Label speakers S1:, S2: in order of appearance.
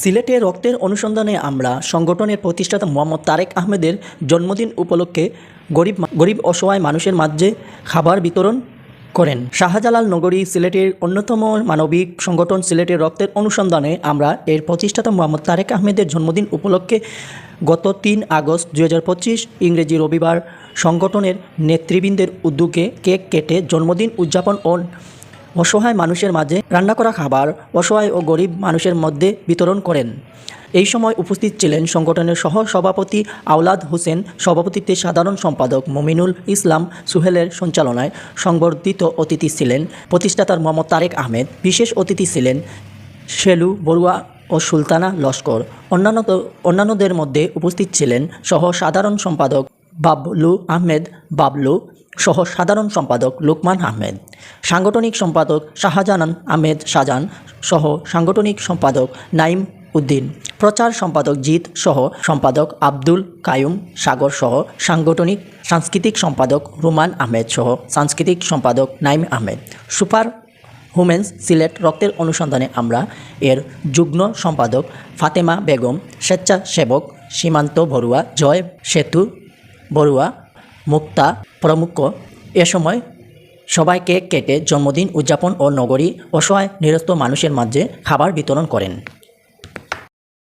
S1: সিলেটে রক্তের অনুসন্ধানে আমরা সংগঠনের প্রতিষ্ঠাতা মোহাম্মদ তারেক আহমেদের জন্মদিন উপলক্ষে গরিব গরিব অসহায় মানুষের মাঝে খাবার বিতরণ করেন। শাহজালাল নগরী সিলেটের অন্যতম মানবিক সংগঠন সিলেটের রক্তের অনুসন্ধানে আমরা এর প্রতিষ্ঠাতা মোহাম্মদ তারেক আহমেদের জন্মদিন উপলক্ষে গত তিন আগস্ট দু হাজার পঁচিশ ইংরেজি রবিবার সংগঠনের নেতৃবৃন্দের উদ্যোগে কেক কেটে জন্মদিন উদযাপন ও অসহায় মানুষের মাঝে রান্না করা খাবার অসহায় ও গরিব মানুষের মধ্যে বিতরণ করেন। এই সময় উপস্থিত ছিলেন সংগঠনের সহ সভাপতি আওলাদ হোসেন, সভাপতিত্বে সাধারণ সম্পাদক মমিনুল ইসলাম, সুহেলের সঞ্চালনায় সংবর্ধিত অতিথি ছিলেন প্রতিষ্ঠাতার মোহাম্মদ তারেক আহমেদ, বিশেষ অতিথি ছিলেন শেলু, বড়ুয়া ও সুলতানা লস্কর। অন্যান্য অন্যান্যদের মধ্যে উপস্থিত ছিলেন সহ সাধারণ সম্পাদক বাবলু আহমেদ, বাবলু সহ সাধারণ সম্পাদক লোকমান আহমেদ, সাংগঠনিক সম্পাদক শাহজাহান আহমেদ শাহজাহান সহ সাংগঠনিক সম্পাদক নাইম উদ্দিন, প্রচার সম্পাদক জিৎ সহ সম্পাদক আব্দুল কায়ুম সাগর সহ সাংগঠনিক সাংস্কৃতিক সম্পাদক রুমান আহমেদ সহ সাংস্কৃতিক সম্পাদক নাইম আহমেদ। সুপার হুমেন্স সিলেট রক্তের অনুসন্ধানে আমরা এর যুগ্ম সম্পাদক ফাতেমা বেগম, স্বেচ্ছাসেবক সীমান্ত বড়ুয়া জয় সেতু বড়ুয়া মুক্তা প্রমুখ এ সময় সবাই কেক কেটে জন্মদিন উদযাপন ও নগরী অসহায় নিরস্ত মানুষের মাঝে খাবার বিতরণ করেন।